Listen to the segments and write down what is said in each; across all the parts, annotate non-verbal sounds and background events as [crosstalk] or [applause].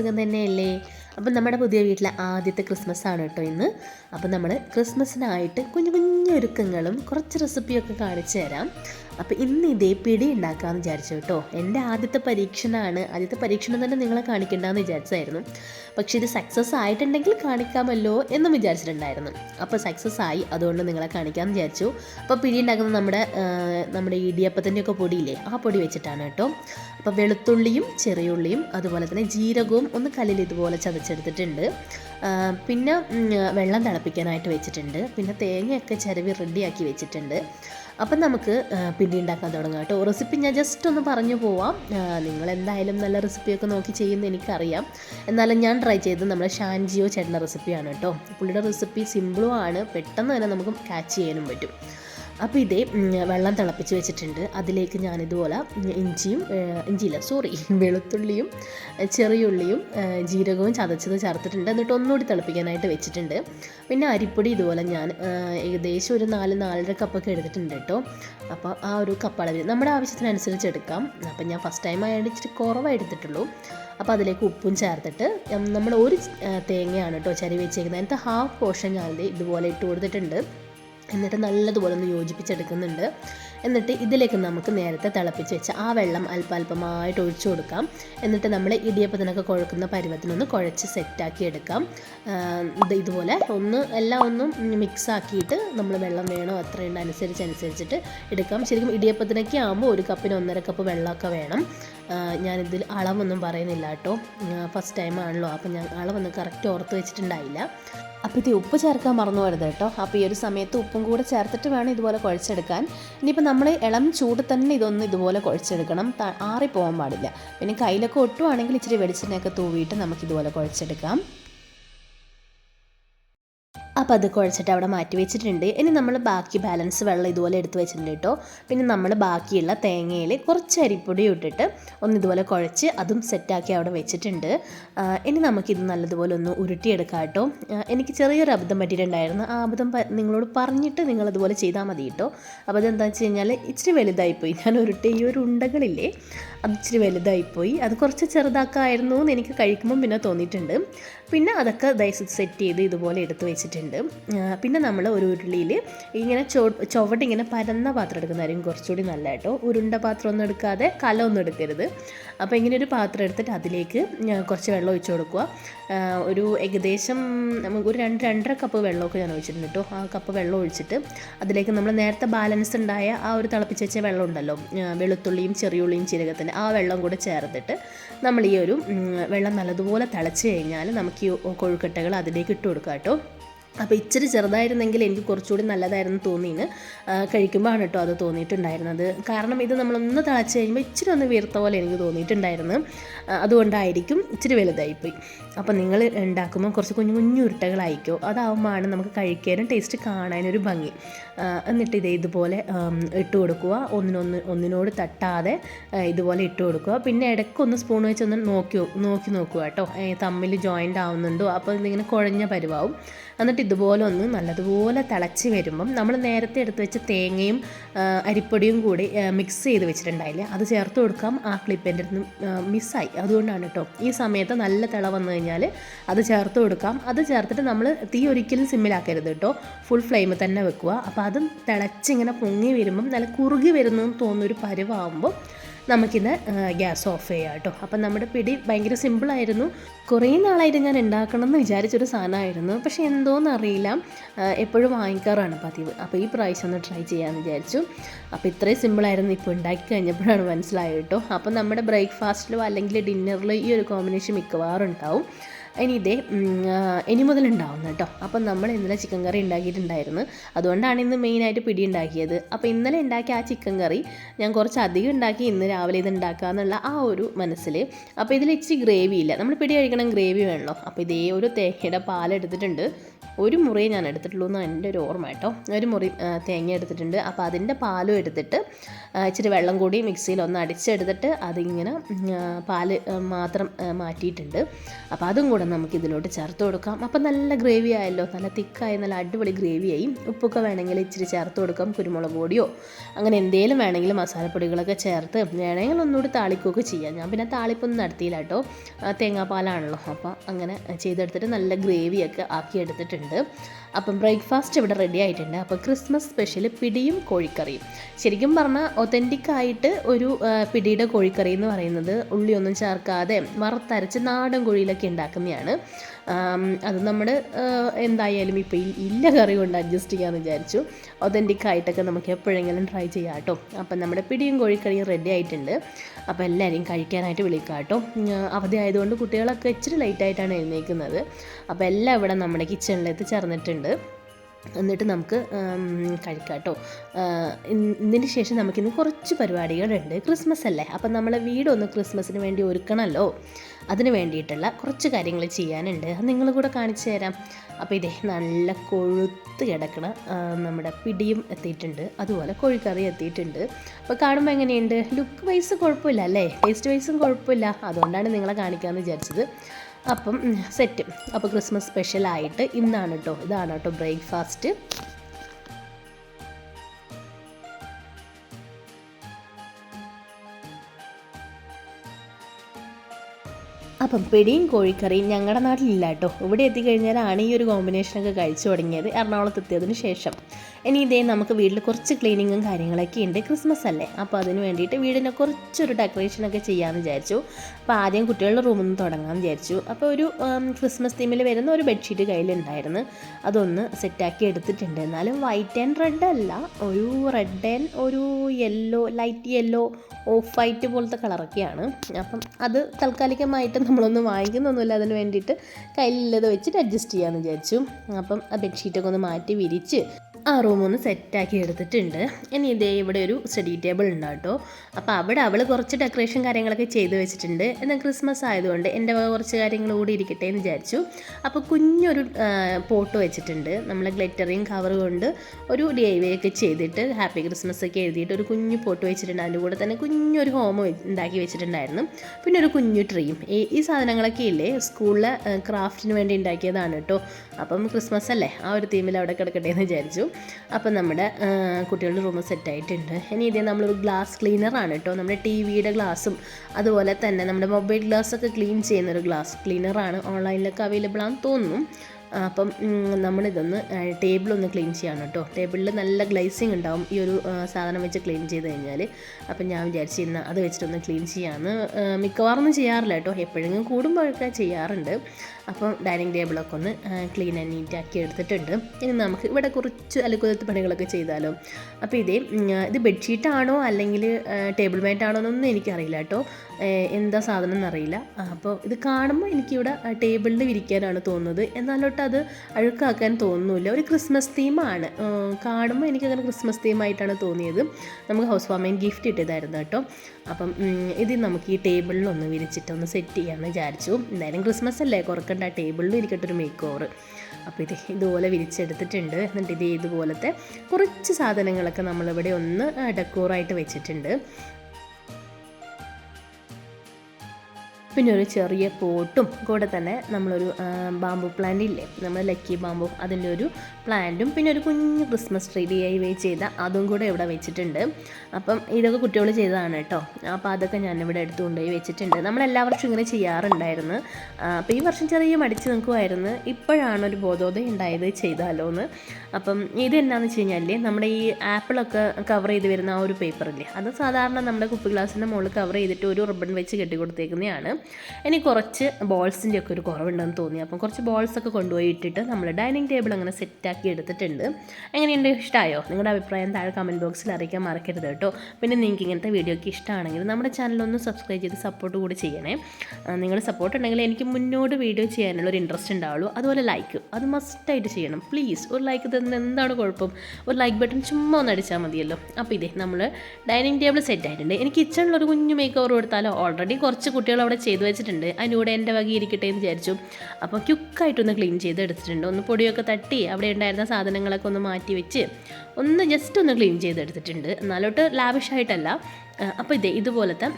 സുഖം തന്നെയല്ലേ? അപ്പം നമ്മുടെ പുതിയ വീട്ടിലെ ആദ്യത്തെ ക്രിസ്മസ് ആണ് കേട്ടോ ഇന്ന്. അപ്പം നമ്മൾ ക്രിസ്മസിനായിട്ട് കുഞ്ഞു കുഞ്ഞു ഒരുക്കങ്ങളും കുറച്ച് റെസിപ്പിയൊക്കെ കാണിച്ചു തരാം. അപ്പം ഇന്ന് ഇതേ പിടി ഉണ്ടാക്കാമെന്ന് വിചാരിച്ചു കേട്ടോ. എന്റെ ആദ്യത്തെ പരീക്ഷണമാണ് ആദ്യത്തെ പരീക്ഷണം തന്നെ നിങ്ങളെ കാണിക്കണ്ടെന്ന് വിചാരിച്ചായിരുന്നു പക്ഷേ ഇത് സക്സസ് ആയിട്ടുണ്ടെങ്കിൽ കാണിക്കാമല്ലോ എന്നും വിചാരിച്ചിട്ടുണ്ടായിരുന്നു. അപ്പോൾ സക്സസ് ആയി. അതുകൊണ്ട് നിങ്ങളെ കാണിക്കാമെന്ന് വിചാരിച്ചു. അപ്പോൾ പിടി ഉണ്ടാക്കുന്നത് നമ്മുടെ നമ്മുടെ ഇടിയപ്പത്തിന്റെ ഒക്കെ പൊടിയില്ലേ ആ പൊടി വെച്ചിട്ടാണ് കേട്ടോ. അപ്പോൾ വെളുത്തുള്ളിയും ചെറിയുള്ളിയും അതുപോലെ തന്നെ ജീരകവും ഒന്ന് കല്ലിൽ ഇതുപോലെ ചതച്ചെടുത്തിട്ടുണ്ട്. പിന്നെ വെള്ളം തിളപ്പിക്കാനായിട്ട് വെച്ചിട്ടുണ്ട്. പിന്നെ തേങ്ങയൊക്കെ ചിരവി റെഡിയാക്കി വെച്ചിട്ടുണ്ട്. അപ്പം നമുക്ക് പിന്നെ ഉണ്ടാക്കാൻ തുടങ്ങാം കേട്ടോ. റെസിപ്പി ഞാൻ ജസ്റ്റ് ഒന്ന് പറഞ്ഞു പോവാം. നിങ്ങൾ എന്തായാലും നല്ല റെസിപ്പിയൊക്കെ നോക്കി ചെയ്യുന്ന എനിക്കറിയാം. എന്നാലും ഞാൻ ട്രൈ ചെയ്തത് നമ്മുടെ ഷാൻജിയോ ചേട്ടന്റെ റെസിപ്പിയാണ് കേട്ടോ. പുള്ളിയുടെ റെസിപ്പി സിമ്പിളും ആണ്. പെട്ടെന്ന് തന്നെ നമുക്ക് ക്യാച്ച് ചെയ്യാനും പറ്റും. അപ്പോൾ ഇതേ വെള്ളം തിളപ്പിച്ച് വെച്ചിട്ടുണ്ട്. അതിലേക്ക് ഞാൻ ഇതുപോലെ ഇഞ്ചിയും ഇഞ്ചിയില്ല സോറി [laughs] വെളുത്തുള്ളിയും ചെറിയ ചെറിയുള്ളിയും ജീരകവും ചതച്ചത് ചേർത്തിട്ടുണ്ട്. എന്നിട്ട് ഒന്നുകൂടി തിളപ്പിക്കാനായിട്ട് വെച്ചിട്ടുണ്ട്. പിന്നെ അരിപ്പൊടി ഇതുപോലെ ഞാൻ ഏകദേശം ഒരു നാല് നാലര കപ്പൊക്കെ എടുത്തിട്ടുണ്ട് കേട്ടോ. അപ്പോൾ ആ ഒരു കപ്പ് അളവിൽ നമ്മുടെ ആവശ്യത്തിനനുസരിച്ച് എടുക്കാം. അപ്പം ഞാൻ ഫസ്റ്റ് ടൈം ആയതുകൊണ്ട് ഇച്ചിരി കുറവാണ് എടുത്തിട്ടുള്ളൂ. അപ്പോൾ അതിലേക്ക് ഉപ്പും ചേർത്തിട്ട് നമ്മൾ ഒരു തേങ്ങയാണ് കേട്ടോ ചരി വെച്ചേക്കുന്നത്. അതിനകത്ത് ഹാഫ് പോർഷൻ ഞാൻ ഇതുപോലെ ഇട്ട് കൊടുത്തിട്ടുണ്ട്. എന്നിട്ട് നല്ലതുപോലെ ഒന്ന് യോജിപ്പിച്ചെടുക്കുന്നുണ്ട്. എന്നിട്ട് ഇതിലേക്ക് നമുക്ക് നേരത്തെ തിളപ്പിച്ച് വെച്ച ആ വെള്ളം അല്പാൽപമായിട്ട് ഒഴിച്ചു കൊടുക്കാം. എന്നിട്ട് നമ്മൾ ഇടിയപ്പത്തിനൊക്കെ കുഴക്കുന്ന പരുവത്തിനൊന്ന് കുഴച്ച് സെറ്റാക്കി എടുക്കാം. ഇതുപോലെ ഒന്ന് എല്ലാം ഒന്നും മിക്സ് ആക്കിയിട്ട് നമ്മൾ വെള്ളം വേണോ അത്രയുണ്ട് അനുസരിച്ച് അനുസരിച്ചിട്ട് എടുക്കാം. ശരിക്കും ഇടിയപ്പത്തിനൊക്കെ ആകുമ്പോൾ ഒരു കപ്പിന് ഒന്നര കപ്പ് വെള്ളമൊക്കെ വേണം. ഞാനിതിൽ അളവൊന്നും പറയുന്നില്ല കേട്ടോ. ഫസ്റ്റ് ടൈം ആണല്ലോ. അപ്പം ഞാൻ അളവൊന്നും കറക്റ്റ് ഓർത്ത് വെച്ചിട്ടുണ്ടായില്ല. അപ്പോൾ ഇത് ഉപ്പ് ചേർക്കാൻ മറന്നു വരുത് കേട്ടോ. അപ്പോൾ ഈ ഒരു സമയത്ത് ഉപ്പും കൂടെ ചേർത്തിട്ട് വേണം ഇതുപോലെ കുഴച്ചെടുക്കാൻ. ഇനിയിപ്പോൾ നമ്മൾ ഇളം ചൂട് തന്നെ ഇതൊന്ന് ഇതുപോലെ കുഴച്ചെടുക്കണം. ആറിപ്പോകാൻ പാടില്ല. പിന്നെ കയ്യിലൊക്കെ ഒട്ടുവാണെങ്കിൽ ഇച്ചിരി വെളിച്ചെണ്ണയൊക്കെ തൂവിയിട്ട് നമുക്കിതുപോലെ കുഴച്ചെടുക്കാം. അപ്പോൾ അത് കുഴച്ചിട്ട് അവിടെ മാറ്റി വെച്ചിട്ടുണ്ട്. ഇനി നമ്മൾ ബാക്കി ബാലൻസ് വെള്ളം ഇതുപോലെ എടുത്ത് വെച്ചിട്ടുണ്ട് കേട്ടോ പിന്നെ നമ്മൾ ബാക്കിയുള്ള തേങ്ങയിൽ കുറച്ച് അരിപ്പൊടി ഇട്ടിട്ട് ഒന്ന് ഇതുപോലെ കുഴച്ച് അതും സെറ്റാക്കി അവിടെ വെച്ചിട്ടുണ്ട്. ഇനി നമുക്കിത് നല്ലതുപോലെ ഒന്ന് ഉരുട്ടിയെടുക്കാം കേട്ടോ എനിക്ക് ചെറിയൊരു അബദ്ധം പറ്റിയിട്ടുണ്ടായിരുന്നു. ആ അബദ്ധം നിങ്ങളോട് പറഞ്ഞിട്ട് നിങ്ങളതുപോലെ ചെയ്താൽ മതി കേട്ടോ അപ്പോൾ അതെന്താ വെച്ച് കഴിഞ്ഞാൽ ഇച്ചിരി വലുതായിപ്പോയി. ഞാൻ ഉരുട്ടി ഈ ഒരു ഉണ്ടകളില്ലേ അത് ഇച്ചിരി വലുതായിപ്പോയി. അത് കുറച്ച് ചെറുതാക്കായിരുന്നു എന്ന് എനിക്ക് കഴിക്കുമ്പം പിന്നെ തോന്നിയിട്ടുണ്ട്. പിന്നെ അതൊക്കെ ദയസ് സെറ്റ് ചെയ്ത് ഇതുപോലെ എടുത്ത് വെച്ചിട്ടുണ്ട്. ആ, പിന്നെ നമ്മൾ ഒരു ഉരുളിയിൽ ഇങ്ങനെ ചോ ചുവട് ഇങ്ങനെ പരന്ന പാത്രം എടുക്കുന്നതായിരിക്കും കുറച്ചുകൂടി നല്ല കേട്ടോ ഉരുണ്ട പാത്രം ഒന്നും എടുക്കാതെ കലമൊന്നും എടുക്കരുത്. അപ്പോൾ ഇങ്ങനെ ഒരു പാത്രം എടുത്തിട്ട് അതിലേക്ക് കുറച്ച് വെള്ളം ഒഴിച്ചു കൊടുക്കുക. ഒരു ഏകദേശം നമുക്ക് ഒരു രണ്ട് രണ്ടര കപ്പ് വെള്ളമൊക്കെ ഞാൻ ഒഴിച്ചിട്ടുണ്ട് കേട്ടോ. ആ കപ്പ് വെള്ളം ഒഴിച്ചിട്ട് അതിലേക്ക് നമ്മൾ നേരത്തെ ബാലൻസ് ഉണ്ടായ ആ ഒരു തിളപ്പിച്ച് വെച്ച വെള്ളം ഉണ്ടല്ലോ വെളുത്തുള്ളിയും ചെറിയുള്ളിയും ജീരകത്തിന്റെ ആ വെള്ളം കൂടെ ചേർത്തിട്ട് നമ്മൾ ഈ ഒരു വെള്ളം നല്ലതുപോലെ തിളച്ച് കഴിഞ്ഞാൽ നമുക്ക് ഈ കൊഴുക്കട്ടകൾ അതിലേക്ക് ഇട്ട് കൊടുക്കാം കേട്ടോ. അപ്പോൾ ഇച്ചിരി ചെറുതായിരുന്നെങ്കിൽ എനിക്ക് കുറച്ചുകൂടി നല്ലതായിരുന്നു തോന്നിന് കഴിക്കുമ്പോഴാണ് കേട്ടോ അത് തോന്നിയിട്ടുണ്ടായിരുന്നത്. കാരണം ഇത് നമ്മളൊന്ന് തിളച്ച് കഴിയുമ്പോൾ ഇച്ചിരി ഒന്ന് വീർത്ത പോലെ എനിക്ക് തോന്നിയിട്ടുണ്ടായിരുന്നു. അതുകൊണ്ടായിരിക്കും ഇച്ചിരി വലുതായിപ്പോയി. അപ്പോൾ നിങ്ങൾ ഉണ്ടാക്കുമ്പോൾ കുറച്ച് കുഞ്ഞു കുഞ്ഞു ഉരുട്ടകളായിക്കോ അതാവുമ്പോഴാണ് നമുക്ക് കഴിക്കാനും ടേസ്റ്റ് കാണാനൊരു ഭംഗി. ആ, എന്നിട്ട് ഇത് ഇതുപോലെ ഇട്ട് കൊടുക്കുക. ഒന്നിനൊന്ന് ഒന്നിനോട് തട്ടാതെ ഇതുപോലെ ഇട്ട് കൊടുക്കുക. പിന്നെ ഇടയ്ക്കൊന്ന് സ്പൂൺ വെച്ച് ഒന്ന് നോക്കി നോക്കി നോക്കുക കേട്ടോ. തമ്മിൽ ജോയിന്റ് ആവുന്നുണ്ടോ? അപ്പോൾ ഇതിങ്ങനെ കുഴഞ്ഞ പരുവാവും. എന്നിട്ട് ഇതുപോലെ ഒന്ന് നല്ലതുപോലെ തിളച്ച് വരുമ്പം നമ്മൾ നേരത്തെ എടുത്ത് വെച്ച തേങ്ങയും അരിപ്പൊടിയും കൂടി മിക്സ് ചെയ്ത് വെച്ചിട്ടുണ്ടായില്ലേ? അത് ചേർത്ത് കൊടുക്കാം. ആ ക്ലിപ്പിന്റെ അടുത്ത് മിസ്സായി അതുകൊണ്ടാണ് കേട്ടോ. ഈ സമയത്ത് നല്ല തിള വന്നു കഴിഞ്ഞാൽ അത് ചേർത്ത് കൊടുക്കാം. അത് ചേർത്തിട്ട് നമ്മൾ തീ ഒരിക്കലും സിമ്മിലാക്കരുത് കേട്ടോ. ഫുൾ ഫ്ലെയിമിൽ തന്നെ വെക്കുക. അപ്പോൾ അതും തിളച്ചിങ്ങനെ പൊങ്ങി വരുമ്പം നല്ല കുറുകി വരുന്നു എന്ന് തോന്നുന്നൊരു പരുവാകുമ്പോൾ നമുക്കിത് ഗ്യാസ് ഓഫ് ചെയ്യാം കേട്ടോ. അപ്പം നമ്മുടെ പിടി ഭയങ്കര സിമ്പിളായിരുന്നു കുറേ നാളായിട്ട് ഞാൻ ഉണ്ടാക്കണം എന്ന് വിചാരിച്ചൊരു സാധനമായിരുന്നു. പക്ഷേ എന്തോന്നറിയില്ല എപ്പോഴും വാങ്ങിക്കാറാണ് പതിവ്. അപ്പോൾ ഈ പ്രാവശ്യം ഒന്ന് ട്രൈ ചെയ്യാമെന്ന് വിചാരിച്ചു. അപ്പോൾ ഇത്രയും സിമ്പിളായിരുന്നു ഇപ്പോൾ ഉണ്ടാക്കി കഴിഞ്ഞപ്പോഴാണ് മനസ്സിലായത് കേട്ടോ. അപ്പോൾ നമ്മുടെ ബ്രേക്ക്ഫാസ്റ്റിലോ അല്ലെങ്കിൽ ഡിന്നറിലോ ഈ ഒരു കോമ്പിനേഷൻ മിക്കവാറും ഉണ്ടാവും. ഇനി ഇതേ ഇനി മുതൽ ഉണ്ടാവുന്നു കേട്ടോ. അപ്പം നമ്മൾ ഇന്നലെ ചിക്കൻ കറി ഉണ്ടാക്കിയിട്ടുണ്ടായിരുന്നു. അതുകൊണ്ടാണ് ഇന്ന് മെയിനായിട്ട് പിടി ഉണ്ടാക്കിയത്. അപ്പോൾ ഇന്നലെ ഉണ്ടാക്കിയ ആ ചിക്കൻ കറി ഞാൻ കുറച്ച് അധികം ഉണ്ടാക്കി ഇന്ന് രാവിലെ ഇത് ഉണ്ടാക്കുക എന്നുള്ള ആ ഒരു മനസ്സിൽ. അപ്പോൾ ഇതിൽ ഇച്ചിരി ഗ്രേവി ഇല്ല. നമ്മൾ പിടി കഴിക്കണം ഗ്രേവി വേണമല്ലോ അപ്പോൾ ഇതേ ഒരു തേങ്ങയുടെ പാലെടുത്തിട്ടുണ്ട് ഒരു മുറിയെ ഞാൻ എടുത്തിട്ടുള്ളൂ എന്നാണ് എന്റെ ഒരു ഓർമ്മ കേട്ടോ. ഒരു മുറി തേങ്ങ എടുത്തിട്ടുണ്ട്. അപ്പോൾ അതിന്റെ പാലും എടുത്തിട്ട് ഇച്ചിരി വെള്ളം കൂടി മിക്സിയിൽ ഒന്ന് അടിച്ചെടുത്തിട്ട് അതിങ്ങനെ പാൽ മാത്രം മാറ്റിയിട്ടുണ്ട്. അപ്പോൾ അതും കൂടെ നമുക്ക് ഇതിലോട്ട് ചേർത്ത് കൊടുക്കാം. അപ്പം നല്ല ഗ്രേവി ആയല്ലോ നല്ല തിക്കായി നല്ല അടിപൊളി ഗ്രേവിയായി. ഉപ്പൊക്കെ വേണമെങ്കിൽ ഇച്ചിരി ചേർത്ത് കൊടുക്കാം കുരുമുളക് പൊടിയോ അങ്ങനെ എന്തെങ്കിലും വേണമെങ്കിൽ മസാലപ്പൊടികളൊക്കെ ചേർത്ത് വേണമെങ്കിൽ ഒന്നുകൂടി താളിക്കുകയൊക്കെ ചെയ്യാം. ഞാൻ പിന്നെ താളിപ്പൊന്നും നടത്തിയില്ല കേട്ടോ. തേങ്ങാപ്പാലാണല്ലോ. അപ്പോൾ അങ്ങനെ ചെയ്തെടുത്തിട്ട് നല്ല ഗ്രേവിയൊക്കെ ആക്കി എടുത്തിട്ടുണ്ട് അപ്പം ബ്രേക്ക്ഫാസ്റ്റ് ഇവിടെ റെഡി ആയിട്ടുണ്ട്. അപ്പോൾ ക്രിസ്മസ് സ്പെഷ്യൽ പിടിയും കോഴിക്കറിയും. ശരിക്കും പറഞ്ഞാൽ ഒത്തന്റിക് ആയിട്ട് ഒരു പിടിയുടെ കോഴിക്കറി എന്ന് പറയുന്നത് ഉള്ളിയൊന്നും ചേർക്കാതെ വറുത്തരച്ച് നാടൻ കോഴിയിലൊക്കെ ഉണ്ടാക്കുന്നതാണ്. അത് നമ്മൾ എന്തായാലും ഇപ്പോൾ ഇല്ല കറി കൊണ്ട് അഡ്ജസ്റ്റ് ചെയ്യാമെന്ന് വിചാരിച്ചു. ഒതന്റിക് ആയിട്ടൊക്കെ നമുക്ക് എപ്പോഴെങ്കിലും ട്രൈ ചെയ്യാം കേട്ടോ. അപ്പം നമ്മുടെ പിടിയും കോഴിക്കറിയും റെഡി ആയിട്ടുണ്ട്. അപ്പോൾ എല്ലാവരെയും കഴിക്കാനായിട്ട് വിളിക്കാം കേട്ടോ. അവധി ആയതുകൊണ്ട് കുട്ടികളൊക്കെ ഇച്ചിരി ലൈറ്റായിട്ടാണ് എഴുന്നേൽക്കുന്നത്. അപ്പോൾ എല്ലാം ഇവിടെ നമ്മുടെ കിച്ചണിൽ ചേർന്നിട്ടുണ്ട്. എന്നിട്ട് നമുക്ക് കഴിക്കാം കേട്ടോ. ഇതിന് ശേഷം നമുക്കിന്ന് കുറച്ച് പരിപാടികളുണ്ട്. ക്രിസ്മസ് അല്ലേ? അപ്പം നമ്മളെ വീടൊന്ന് ക്രിസ്മസിന് വേണ്ടി ഒരുക്കണമല്ലോ. അതിന് വേണ്ടിയിട്ടുള്ള കുറച്ച് കാര്യങ്ങൾ ചെയ്യാനുണ്ട്. അത് നിങ്ങൾ കൂടെ കാണിച്ചു തരാം. അപ്പോൾ ഇതേ നല്ല കൊഴുത്ത് കിടക്കണ നമ്മുടെ പിടിയും എത്തിയിട്ടുണ്ട്. അതുപോലെ കോഴിക്കറി എത്തിയിട്ടുണ്ട്. അപ്പോൾ കാണുമ്പോൾ എങ്ങനെയുണ്ട്? ലുക്ക് വൈസ് കുഴപ്പമില്ല അല്ലേ? ടേസ്റ്റ് വൈസും കുഴപ്പമില്ല. അതുകൊണ്ടാണ് നിങ്ങളെ കാണിക്കാമെന്ന് വിചാരിച്ചത്. അപ്പം സെറ്റ് അപ്പോൾ ക്രിസ്മസ് സ്പെഷ്യലായിട്ട് ഇന്നാണ് കേട്ടോ ഇതാണ് കേട്ടോ ബ്രേക്ക്ഫാസ്റ്റ് അപ്പം പിടിയും കോഴിക്കറിയും ഞങ്ങളുടെ നാട്ടിലില്ല കേട്ടോ ഇവിടെ എത്തിക്കഴിഞ്ഞാലാണ് ഈ ഒരു കോമ്പിനേഷനൊക്കെ കഴിച്ചു തുടങ്ങിയത്. എറണാകുളത്ത് എത്തിയതിന് ശേഷം. ഇനി ഇതേ നമുക്ക് വീട്ടിൽ കുറച്ച് ക്ലീനിങ്ങും കാര്യങ്ങളൊക്കെ ഉണ്ട്. ക്രിസ്മസ് അല്ലേ? അപ്പോൾ അതിന് വേണ്ടിയിട്ട് വീടിനെ കുറച്ചൊരു ഡെക്കറേഷനൊക്കെ ചെയ്യാമെന്ന് വിചാരിച്ചു. അപ്പോൾ ആദ്യം കുട്ടികളുടെ റൂമിൽ നിന്ന് തുടങ്ങാമെന്ന് വിചാരിച്ചു. അപ്പോൾ ഒരു ക്രിസ്മസ് തീമിൽ വരുന്ന ഒരു ബെഡ്ഷീറ്റ് കയ്യിലുണ്ടായിരുന്നു. അതൊന്ന് സെറ്റാക്കി എടുത്തിട്ടുണ്ട്. എന്നാലും വൈറ്റ് ആൻഡ് റെഡ് അല്ല. ഒരു റെഡ് ആൻഡ് ഒരു yellow light yellow off white പോലത്തെ കളറൊക്കെയാണ് അപ്പം അത് താൽക്കാലികമായിട്ട് നമ്മളൊന്ന് വാങ്ങിക്കുന്നൊന്നുമില്ല. അതിന് വേണ്ടിയിട്ട് കയ്യിലുള്ളത് വെച്ചിട്ട് അഡ്ജസ്റ്റ് ചെയ്യാമെന്ന് വിചാരിച്ചു. അപ്പം ആ ബെഡ്ഷീറ്റൊക്കെ ഒന്ന് മാറ്റി വിരിച്ച് ആ റൂം ഒന്ന് സെറ്റാക്കി എടുത്തിട്ടുണ്ട്. ഇനി ഇതേ ഇവിടെ ഒരു സ്റ്റഡി ടേബിൾ ഉണ്ട് കേട്ടോ. അപ്പോൾ അവിടെ അവൾ കുറച്ച് ഡെക്കറേഷൻ കാര്യങ്ങളൊക്കെ ചെയ്തു വെച്ചിട്ടുണ്ട്. എന്നാൽ ക്രിസ്മസ് ആയതുകൊണ്ട് എന്റെ കുറച്ച് കാര്യങ്ങൾ കൂടി ഇരിക്കട്ടെ എന്ന് വിചാരിച്ചു. അപ്പോൾ കുഞ്ഞൊരു പോട്ട് വെച്ചിട്ടുണ്ട്. നമ്മൾ ഗ്ലിറ്ററിങ് കവർ കൊണ്ട് ഒരു ഡി ചെയ്തിട്ട് ഹാപ്പി ക്രിസ്മസ് ഒക്കെ എഴുതിയിട്ട് ഒരു കുഞ്ഞു പോട്ട് വെച്ചിട്ടുണ്ട്. അതിന്റെ കൂടെ തന്നെ കുഞ്ഞൊരു ഹോം ഉണ്ടാക്കി വെച്ചിട്ടുണ്ടായിരുന്നു. പിന്നെ ഒരു കുഞ്ഞു ട്രീയും ഈ സാധനങ്ങളൊക്കെ ഇല്ലേ? സ്കൂളിലെ ക്രാഫ്റ്റിന് വേണ്ടി ഉണ്ടാക്കിയതാണ് കേട്ടോ. അപ്പം ക്രിസ്മസ് അല്ലേ ആ ഒരു തീമിൽ അവിടെ കിടക്കട്ടെ എന്ന് വിചാരിച്ചു. അപ്പം നമ്മുടെ കുട്ടികളുടെ റൂം സെറ്റായിട്ടുണ്ട്. ഇനി ഇതേ നമ്മളൊരു ഗ്ലാസ് ക്ലീനറാണ് കേട്ടോ. നമ്മുടെ ടി വിയുടെ ഗ്ലാസും അതുപോലെ തന്നെ നമ്മുടെ മൊബൈൽ ഗ്ലാസ്സൊക്കെ ക്ലീൻ ചെയ്യുന്ന ഒരു ഗ്ലാസ് ക്ലീനറാണ് ഓൺലൈനിലൊക്കെ അവൈലബിൾ ആണെന്ന് തോന്നുന്നു. അപ്പം നമ്മളിതൊന്ന് ടേബിളൊന്ന് ക്ലീൻ ചെയ്യണം കേട്ടോ. ടേബിളിൽ നല്ല ഗ്ലൈസിങ് ഉണ്ടാവും ഈ ഒരു സാധനം വെച്ച് ക്ലീൻ ചെയ്ത് കഴിഞ്ഞാൽ അപ്പം ഞാൻ വിചാരിച്ചു ഇന്ന് അത് വെച്ചിട്ടൊന്ന് ക്ലീൻ ചെയ്യാമെന്ന് മിക്കവാറൊന്നും ചെയ്യാറില്ല കേട്ടോ. എപ്പോഴെങ്കിലും കൂടുമ്പോഴൊക്കെ ചെയ്യാറുണ്ട്. അപ്പം ഡൈനിങ് ടേബിളൊക്കെ ഒന്ന് ക്ലീൻ ആൻഡ് നീറ്റ് ആക്കി എടുത്തിട്ടുണ്ട്. ഇനി നമുക്ക് ഇവിടെ കുറച്ച് അലക്കുതത്ത് പണികളൊക്കെ ചെയ്താലോ? അപ്പോൾ ഇതേ ഇത് ബെഡ്ഷീറ്റാണോ അല്ലെങ്കിൽ ടേബിൾ മാറ്റ് ആണോ എന്നൊന്നും എനിക്കറിയില്ല കേട്ടോ. എന്താ സാധനം എന്നറിയില്ല. അപ്പോൾ ഇത് കാണുമ്പോൾ എനിക്കിവിടെ ടേബിളിൽ വിരിക്കാനാണ് തോന്നുന്നത്. എന്നാലോട്ട് അത് അഴുക്കാക്കാൻ തോന്നുന്നില്ല. ഒരു ക്രിസ്മസ് തീമാണ് കാണുമ്പോൾ എനിക്കങ്ങനെ ക്രിസ്മസ് തീമായിട്ടാണ് തോന്നിയത്. നമുക്ക് ഹൗസ് വാമിൻ ഗിഫ്റ്റ് ഇട്ടതായിരുന്നു കേട്ടോ. അപ്പം ഇത് നമുക്ക് ഈ ടേബിളിലൊന്ന് വിരിച്ചിട്ടൊന്ന് സെറ്റ് ചെയ്യാമെന്ന് വിചാരിച്ചു. എന്തായാലും ക്രിസ്മസ് അല്ലേ? കുറക്കണ്ട. ടേബിളിൽ ഇരിക്കട്ടെ ഒരു മേക്ക് ഓവർ അപ്പോൾ ഇത് ഇതുപോലെ വിരിച്ചെടുത്തിട്ടുണ്ട്. എന്നിട്ട് ഇത് ഇതുപോലത്തെ കുറച്ച് സാധനങ്ങളൊക്കെ നമ്മളിവിടെ ഒന്ന് ഡെക്കോറായിട്ട് വെച്ചിട്ടുണ്ട്. പിന്നെ ഒരു ചെറിയ പോട്ടും കൂടെ തന്നെ നമ്മളൊരു ബാമ്പു പ്ലാന്റ് ഇല്ലേ? നമ്മൾ ലക്കി ബാമ്പു അതിന്റെ ഒരു പ്ലാന്റും പിന്നെ ഒരു കുഞ്ഞു Christmas tree D I Y ചെയ്ത അതും കൂടെ ഇവിടെ വെച്ചിട്ടുണ്ട്. അപ്പം ഇതൊക്കെ കുട്ടികൾ ചെയ്തതാണ് കേട്ടോ. അപ്പോൾ അതൊക്കെ ഞാനിവിടെ എടുത്തു കൊണ്ടുപോയി വെച്ചിട്ടുണ്ട്. നമ്മൾ എല്ലാ വർഷവും ഇങ്ങനെ ചെയ്യാറുണ്ടായിരുന്നു. അപ്പോൾ ഈ വർഷം ചെറിയ മടിച്ച് നിൽക്കുമായിരുന്നു ഇപ്പോഴാണ് ഒരു ബോധോദയം ഉണ്ടായത് ചെയ്താലോ എന്ന് അപ്പം ഇത് എന്താണെന്ന് വെച്ച് കഴിഞ്ഞാൽ നമ്മുടെ ഈ ആപ്പിളൊക്കെ കവർ ചെയ്ത് വരുന്ന ആ ഒരു പേപ്പറില്ലേ അത് സാധാരണ നമ്മുടെ കുപ്പി ഗ്ലാസിന്റെ മുകളിൽ കവർ ചെയ്തിട്ട് ഒരു റിബൺ വെച്ച് കെട്ടി കൊടുത്തേക്കുന്നതാണ് ഇനി കുറച്ച് ബോൾസിന്റെ ഒക്കെ ഒരു കുറവുണ്ടെന്ന് തോന്നി. അപ്പം കുറച്ച് ബോൾസൊക്കെ കൊണ്ടുപോയി ഇട്ടിട്ട് നമ്മൾ ഡൈനിങ് ടേബിൾ അങ്ങനെ സെറ്റാക്കി എടുത്തിട്ടുണ്ട്. എങ്ങനെയുണ്ട്? ഇഷ്ടമായോ നിങ്ങളുടെ അഭിപ്രായം താഴെ കമന്റ് ബോക്സിൽ അറിയിക്കാൻ മറക്കരുത് കേട്ടോ. പിന്നെ നിങ്ങൾക്ക് ഇങ്ങനത്തെ വീഡിയോ ഒക്കെ ഇഷ്ടമാണെങ്കിൽ നമ്മുടെ ചാനലൊന്ന് സബ്സ്ക്രൈബ് ചെയ്ത് സപ്പോർട്ട് കൂടി ചെയ്യണേ. നിങ്ങൾ സപ്പോർട്ട് ഉണ്ടെങ്കിൽ എനിക്ക് മുന്നോട്ട് വീഡിയോ ചെയ്യാനുള്ള ഒരു ഇൻട്രസ്റ്റ് ഉണ്ടാവുള്ളൂ. അതുപോലെ ലൈക്ക് അത് മസ്റ്റായിട്ട് ചെയ്യണം. പ്ലീസ് ഒരു ലൈക്ക് തന്നെ എന്താണ് കുഴപ്പം? ഒരു ലൈക്ക് ബട്ടൺ ചുമ്മാ ഒന്ന് അടിച്ചാൽ മതിയല്ലോ. അപ്പോൾ ഇതേ നമ്മൾ ഡൈനിങ് ടേബിൾ സെറ്റ് ആയിട്ടുണ്ട്. എനിക്ക് കിച്ചണിലൊരു കുഞ്ഞു മേക്ക് ഓവർ കൊടുത്താലോ? ഓൾറെഡി കുറച്ച് കുട്ടികൾ അവിടെ ചെയ്ത് വെച്ചിട്ടുണ്ട്. അതിന്റെ കൂടെ എന്റെ വകി ഇരിക്കട്ടെ എന്ന് വിചാരിച്ചു. അപ്പോൾ ക്യുക്കായിട്ടൊന്ന് ക്ലീൻ ചെയ്ത് എടുത്തിട്ടുണ്ട്. ഒന്ന് പൊടിയൊക്കെ തട്ടി അവിടെ ഉണ്ടായിരുന്ന സാധനങ്ങളൊക്കെ ഒന്ന് മാറ്റി വെച്ച് ഒന്ന് ജസ്റ്റ് ഒന്ന് ക്ലീൻ ചെയ്തെടുത്തിട്ടുണ്ട് എന്നാലോട്ട് ലാവിഷായിട്ടല്ല അപ്പോൾ ഇതേ ഇതുപോലത്തെ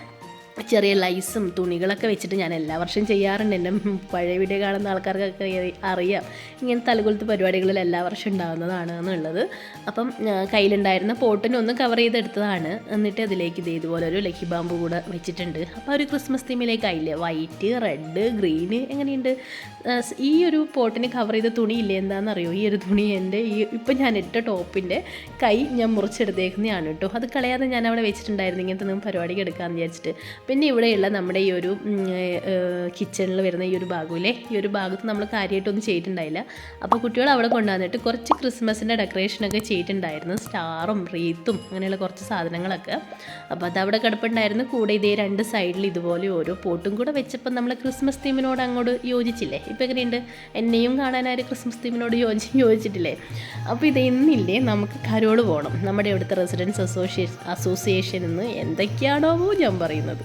ചെറിയ ലൈസും തുണികളൊക്കെ വെച്ചിട്ട് ഞാൻ എല്ലാ വർഷവും ചെയ്യാറുണ്ട്. എന്റെ പഴയ വീഡിയോ കാണുന്ന ആൾക്കാർക്കൊക്കെ അറിയാം. ഇങ്ങനെ തലകുലത്ത് പരിപാടികളിൽ എല്ലാ വർഷവും ഉണ്ടാകുന്നതാണ് എന്നുള്ളത്. അപ്പം കയ്യിലുണ്ടായിരുന്ന പോട്ടിനെ ഒന്ന് കവർ ചെയ്തെടുത്തതാണ്. എന്നിട്ട് അതിലേക്ക് ഇത് ഇതുപോലെ ഒരു ലക്കി ബാമ്പ് കൂടെ വെച്ചിട്ടുണ്ട്. അപ്പോൾ ഒരു ക്രിസ്മസ് തീമിലേക്ക് ആയില്ലേ? വൈറ്റ് റെഡ് ഗ്രീന് എങ്ങനെയുണ്ട്? ഈ ഒരു പോട്ടിന് കവർ ചെയ്ത തുണി ഇല്ലേ? എന്താണെന്നറിയോ? ഈ ഒരു തുണി എന്റെ ഈ ഇപ്പം ഞാൻ ഇട്ട ടോപ്പിന്റെ കൈ ഞാൻ മുറിച്ചെടുത്തേക്കുന്നതാണ് കേട്ടോ. അത് കളയാതെ ഞാൻ അവിടെ വെച്ചിട്ടുണ്ടായിരുന്നു. ഇങ്ങനത്തെ നിങ്ങൾ പരിപാടിക്ക് എടുക്കാമെന്ന് വിചാരിച്ചിട്ട്. പിന്നെ ഇവിടെയുള്ള നമ്മുടെ ഈ ഒരു കിച്ചണിൽ വരുന്ന ഈ ഒരു ഭാഗമില്ലേ? ഈ ഒരു ഭാഗത്ത് നമ്മൾ കാര്യമായിട്ടൊന്നും ചെയ്തിട്ടുണ്ടായില്ല. അപ്പോൾ കുട്ടികൾ അവിടെ കൊണ്ടുവന്നിട്ട് കുറച്ച് ക്രിസ്മസിന്റെ ഡെക്കറേഷനൊക്കെ ചെയ്തിട്ടുണ്ടായിരുന്നു. സ്റ്റാറും റീത്തും അങ്ങനെയുള്ള കുറച്ച് സാധനങ്ങളൊക്കെ. അപ്പോൾ അത് അവിടെ കിടപ്പുണ്ടായിരുന്നു. കൂടെ ഇതേ രണ്ട് സൈഡിൽ ഇതുപോലെ ഓരോ പോട്ടും കൂടെ വെച്ചപ്പോൾ നമ്മൾ ക്രിസ്മസ് തീമിനോട് അങ്ങോട്ട് യോജിച്ചില്ലേ? ഇപ്പോൾ എങ്ങനെയുണ്ട്? എന്നെയും കാണാനായിട്ട് ക്രിസ്മസ് തീമിനോട് യോജി യോജിച്ചിട്ടില്ലേ? അപ്പോൾ ഇത് ഇന്നില്ലേ നമുക്ക് കരോട് പോകണം നമ്മുടെ ഇവിടുത്തെ റെസിഡൻസ് അസോസിയേഷൻ അസോസിയേഷൻ എന്ന് എന്തൊക്കെയാണോ ഞാൻ പറയുന്നത്.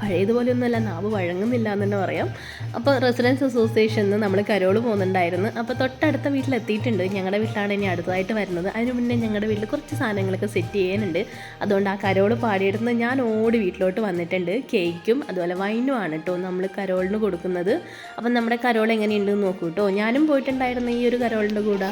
പഴയതുപോലെയൊന്നുമല്ല നാവ് വഴങ്ങുന്നില്ല എന്ന് തന്നെ പറയാം. അപ്പോൾ റെസിഡൻസ് അസോസിയേഷനിൽ നിന്ന് നമ്മൾ കരോൾ പോകുന്നുണ്ടായിരുന്നു. അപ്പോൾ തൊട്ടടുത്ത വീട്ടിലെത്തിയിട്ടുണ്ട്. ഞങ്ങളുടെ വീട്ടിലാണ് ഇനി അടുത്തതായിട്ട് വരുന്നത്. അതിന് മുന്നേ ഞങ്ങളുടെ വീട്ടിൽ കുറച്ച് സാധനങ്ങളൊക്കെ സെറ്റ് ചെയ്യാനുണ്ട്. അതുകൊണ്ട് ആ കരോൾ പാടിയെടുത്ത് ഞാൻ ഓടി വീട്ടിലോട്ട് വന്നിട്ടുണ്ട്. കേക്കും അതുപോലെ വൈനും ആണ് കേട്ടോ നമ്മൾ കരോളിന് കൊടുക്കുന്നത്. അപ്പം നമ്മുടെ കരോൾ എങ്ങനെയുണ്ടെന്ന് നോക്കൂ കേട്ടോ. ഞാനും പോയിട്ടുണ്ടായിരുന്നു ഈ ഒരു കരോളിന്റെ കൂടെ.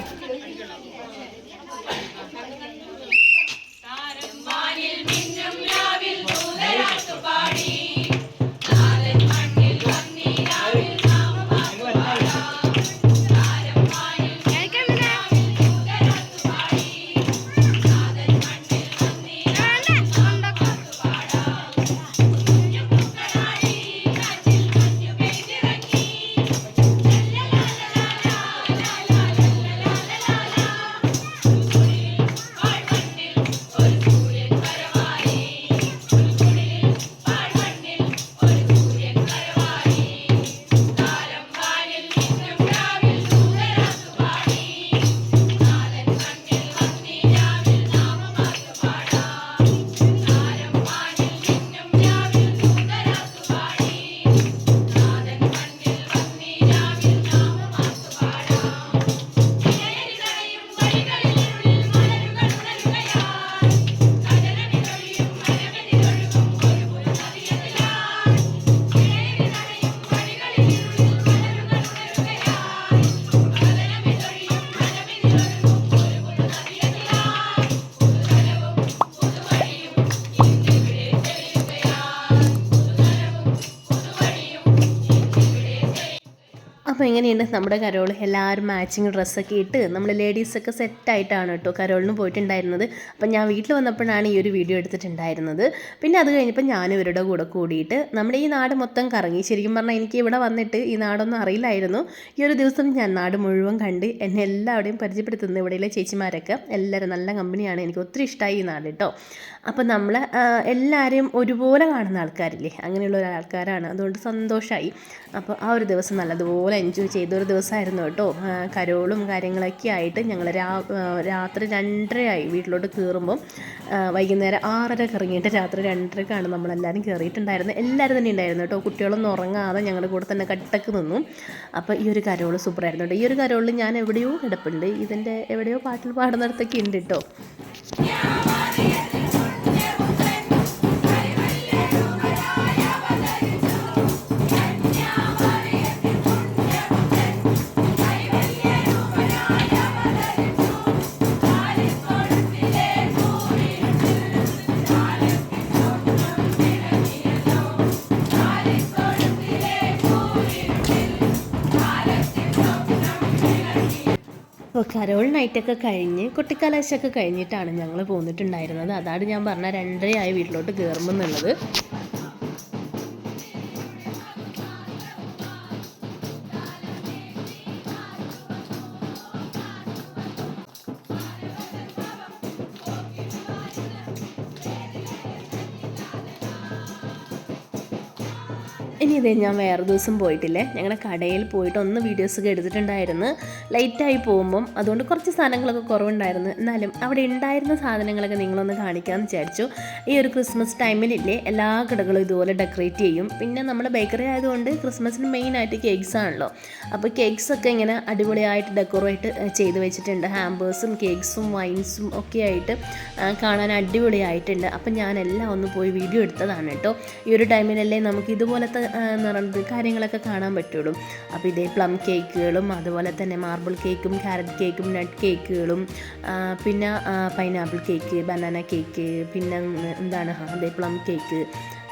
അപ്പോൾ എങ്ങനെയുണ്ട് നമ്മുടെ കരോൾ എല്ലാവരും മാച്ചിങ് ഡ്രസ്സൊക്കെ ഇട്ട് നമ്മൾ ലേഡീസൊക്കെ സെറ്റായിട്ടാണ് കേട്ടോ കരോളിന് പോയിട്ടുണ്ടായിരുന്നത്. അപ്പം ഞാൻ വീട്ടിൽ വന്നപ്പോഴാണ് ഈ ഒരു വീഡിയോ എടുത്തിട്ടുണ്ടായിരുന്നത്. പിന്നെ അത് കഴിഞ്ഞപ്പോൾ ഞാൻ ഇവരുടെ കൂടെ കൂടിയിട്ട് നമ്മുടെ ഈ നാട് മൊത്തം കറങ്ങി. ശരിക്കും പറഞ്ഞാൽ എനിക്ക് ഇവിടെ വന്നിട്ട് ഈ നാടൊന്നും അറിയില്ലായിരുന്നു. ഈ ഒരു ദിവസം ഞാൻ നാട് മുഴുവൻ കണ്ട് എന്നെ എല്ലാവരുടെയും പരിചയപ്പെടുത്തുന്നത് ഇവിടെയുള്ള ചേച്ചിമാരൊക്കെ എല്ലാവരും നല്ല കമ്പനിയാണ്. എനിക്ക് ഒത്തിരി ഇഷ്ടമായി ഈ നാട് കേട്ടോ. അപ്പം നമ്മൾ എല്ലാവരെയും ഒരുപോലെ കാണുന്ന ആൾക്കാരില്ലേ? അങ്ങനെയുള്ള ആൾക്കാരാണ് അതുകൊണ്ട് സന്തോഷമായി അപ്പോൾ ആ ഒരു ദിവസം നല്ലതുപോലെ എൻജോയ് ചെയ്ത ഒരു ദിവസമായിരുന്നു കേട്ടോ. കരോളും കാര്യങ്ങളൊക്കെ ആയിട്ട് ഞങ്ങൾ രാ രാത്രി രണ്ടരയായി വീട്ടിലോട്ട് കയറുമ്പം വൈകുന്നേരം ആറര ഇറങ്ങിയിട്ട് രാത്രി രണ്ടരക്കാണ് നമ്മളെല്ലാവരും കയറിയിട്ടുണ്ടായിരുന്നത് എല്ലാവരും തന്നെ ഉണ്ടായിരുന്നു കേട്ടോ. കുട്ടികളൊന്നും ഉറങ്ങാതെ ഞങ്ങളുടെ കൂടെ തന്നെ കട്ടക്ക് നിന്നു. അപ്പോൾ ഈ ഒരു കരോൾ സൂപ്പറായിരുന്നു കേട്ടോ. ഈ ഒരു കരോളിൽ ഞാൻ എവിടെയോ കിടപ്പുണ്ട്. ഇതിന്റെ എവിടെയോ പാട്ടിൽ പാടുന്നിടത്തൊക്കെ ഉണ്ട് കേട്ടോ. കരോൾ നൈറ്റൊക്കെ കഴിഞ്ഞ് കുട്ടിക്കാലാശമൊക്കെ കഴിഞ്ഞിട്ടാണ് ഞങ്ങൾ പോന്നിട്ടുണ്ടായിരുന്നത്. അതാണ് ഞാൻ പറഞ്ഞ രണ്ടരയായി വീട്ടിലോട്ട് കയറുമെന്നുള്ളത് ഇനി ഇതേ ഞാൻ വേറെ ദിവസം പോയിട്ടില്ലേ? ഞങ്ങളുടെ കടയിൽ പോയിട്ട് ഒന്ന് വീഡിയോസൊക്കെ എടുത്തിട്ടുണ്ടായിരുന്നു. ലൈറ്റായി പോകുമ്പം അതുകൊണ്ട് കുറച്ച് സാധനങ്ങളൊക്കെ കുറവുണ്ടായിരുന്നു. എന്നാലും അവിടെ ഉണ്ടായിരുന്ന സാധനങ്ങളൊക്കെ നിങ്ങളൊന്ന് കാണിക്കാമെന്ന് വിചാരിച്ചു. ഈ ഒരു ക്രിസ്മസ് ടൈമിലില്ലേ എല്ലാ കടകളും ഇതുപോലെ ഡെക്കറേറ്റ് ചെയ്യും. പിന്നെ നമ്മുടെ ബേക്കറി ആയതുകൊണ്ട് ക്രിസ്മസിന് മെയിനായിട്ട് കേക്ക്സ് ആണല്ലോ. അപ്പോൾ കേക്ക്സ് ഒക്കെ ഇങ്ങനെ അടിപൊളിയായിട്ട് ഡെക്കറേറ്റ് ചെയ്ത് വെച്ചിട്ടുണ്ട്. ഹാമ്പേഴ്സും കേക്ക്സും വൈൻസും ഒക്കെ ആയിട്ട് കാണാൻ അടിപൊളിയായിട്ടുണ്ട്. അപ്പം ഞാനെല്ലാം ഒന്ന് പോയി വീഡിയോ എടുത്തതാണ് കേട്ടോ. ഈ ഒരു ടൈമിലല്ലേ നമുക്ക് ഇതുപോലത്തെ ആ, കാര്യങ്ങളൊക്കെ കാണാൻ പറ്റുള്ളൂ. അപ്പോൾ ഇതേ പ്ലം കേക്കുകളും അതുപോലെ തന്നെ മാർബിൾ കേക്കും ക്യാരറ്റ് കേക്കും നട്ട് കേക്കുകളും പിന്നെ പൈനാപ്പിൾ കേക്ക് ബനാന കേക്ക് പിന്നെ എന്താണ് അതേ പ്ലം കേക്ക്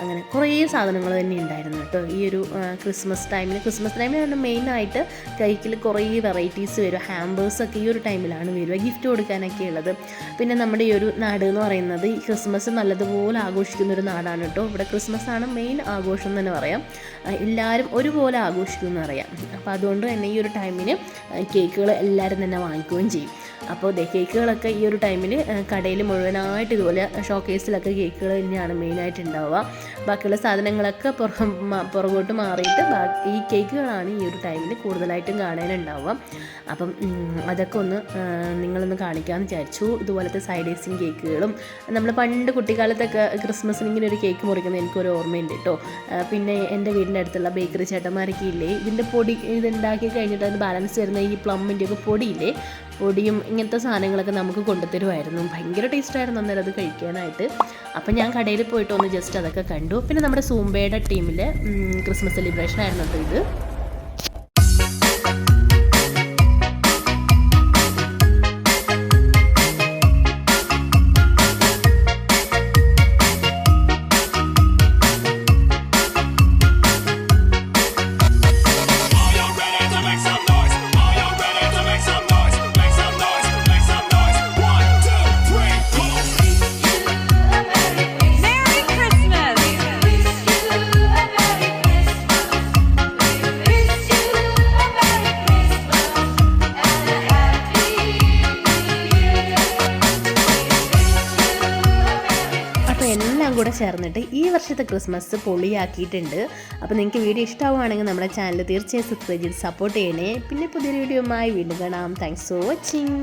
അങ്ങനെ കുറേ സാധനങ്ങൾ തന്നെ ഉണ്ടായിരുന്നു കേട്ടോ. ഈ ഒരു ക്രിസ്മസ് ടൈമിൽ ക്രിസ്മസ് ടൈമിൽ ടൈമിലാണ് മെയിനായിട്ട് കൈക്കിൽ കുറേ വെറൈറ്റീസ് വരും. ഹാമ്പേഴ്സൊക്കെ ഈ ഒരു ടൈമിലാണ് വരിക ഗിഫ്റ്റ് കൊടുക്കാനൊക്കെ ഉള്ളത്. പിന്നെ നമ്മുടെ ഈ ഒരു നാട് എന്ന് പറയുന്നത് ഈ ക്രിസ്മസ് നല്ലതുപോലെ ആഘോഷിക്കുന്ന ഒരു നാടാണ് കേട്ടോ. ഇവിടെ ക്രിസ്മസ് ആണ് മെയിൻ ആഘോഷം എന്ന് തന്നെ പറയാം. എല്ലാവരും ഒരുപോലെ ആഘോഷിക്കുമെന്ന് അറിയാം അപ്പോൾ അതുകൊണ്ട് തന്നെ ഈ ഒരു ടൈമിന് കേക്കുകൾ എല്ലാവരും തന്നെ വാങ്ങിക്കുകയും ചെയ്യും. അപ്പോൾ ദ കേക്കുകളൊക്കെ ഈ ഒരു ടൈമിൽ കടയിൽ മുഴുവനായിട്ട് ഇതുപോലെ ഷോക്കേസിലൊക്കെ കേക്കുകൾ തന്നെയാണ് മെയിനായിട്ട് ഉണ്ടാവുക ബാക്കിയുള്ള സാധനങ്ങളൊക്കെ പുറം പുറകോട്ട് മാറിയിട്ട് ഈ കേക്കുകളാണ് ഈ ഒരു ടൈമിൽ കൂടുതലായിട്ടും കാണാനുണ്ടാവുക. അപ്പം അതൊക്കെ ഒന്ന് നിങ്ങളൊന്ന് കാണിക്കാമെന്ന് വിചാരിച്ചു. ഇതുപോലത്തെ സൈഡ് ഐസിങ് കേക്കുകളും നമ്മൾ പണ്ട് കുട്ടിക്കാലത്തൊക്കെ ക്രിസ്മസിന് ഇങ്ങനെ ഒരു കേക്ക് മുറിക്കുന്നത് എനിക്കൊരു ഓർമ്മയുണ്ട് കേട്ടോ പിന്നെ എന്റെ വീടിന്റെ അടുത്തുള്ള ബേക്കറി ചേട്ടന്മാരൊക്കെ ഇല്ലേ ഇതിന്റെ പൊടി ഇതുണ്ടാക്കി കഴിഞ്ഞിട്ട് അത് ബാലൻസ് വരുന്ന ഈ പ്ലമ്മിന്റെ ഒക്കെ പൊടിയില്ലേ പൊടിയും ഇങ്ങനത്തെ സാധനങ്ങളൊക്കെ നമുക്ക് കൊണ്ടുതരുമായിരുന്നു. ഭയങ്കര ടേസ്റ്റായിരുന്നു അന്നേരം അത് കഴിക്കാനായിട്ട്. അപ്പം ഞാൻ കടയിൽ പോയിട്ട് ഒന്ന് ജസ്റ്റ് അതൊക്കെ കണ്ടു. പിന്നെ നമ്മുടെ സൂംബയുടെ ടീമിലെ ക്രിസ്മസ് സെലിബ്രേഷൻ ആയിരുന്നു ഇത് ക്രിസ്മസ് പൊളിയാക്കിയിട്ടുണ്ട്. അപ്പോൾ നിങ്ങൾക്ക് വീഡിയോ ഇഷ്ടമാവുകയാണെങ്കിൽ നമ്മുടെ ചാനൽ തീർച്ചയായും സബ്സ്ക്രൈബ് ചെയ്ത് സപ്പോർട്ട് ചെയ്യണേ. പിന്നെ പുതിയൊരു ആയി വീണ്ടും കാണാം. Thanks for watching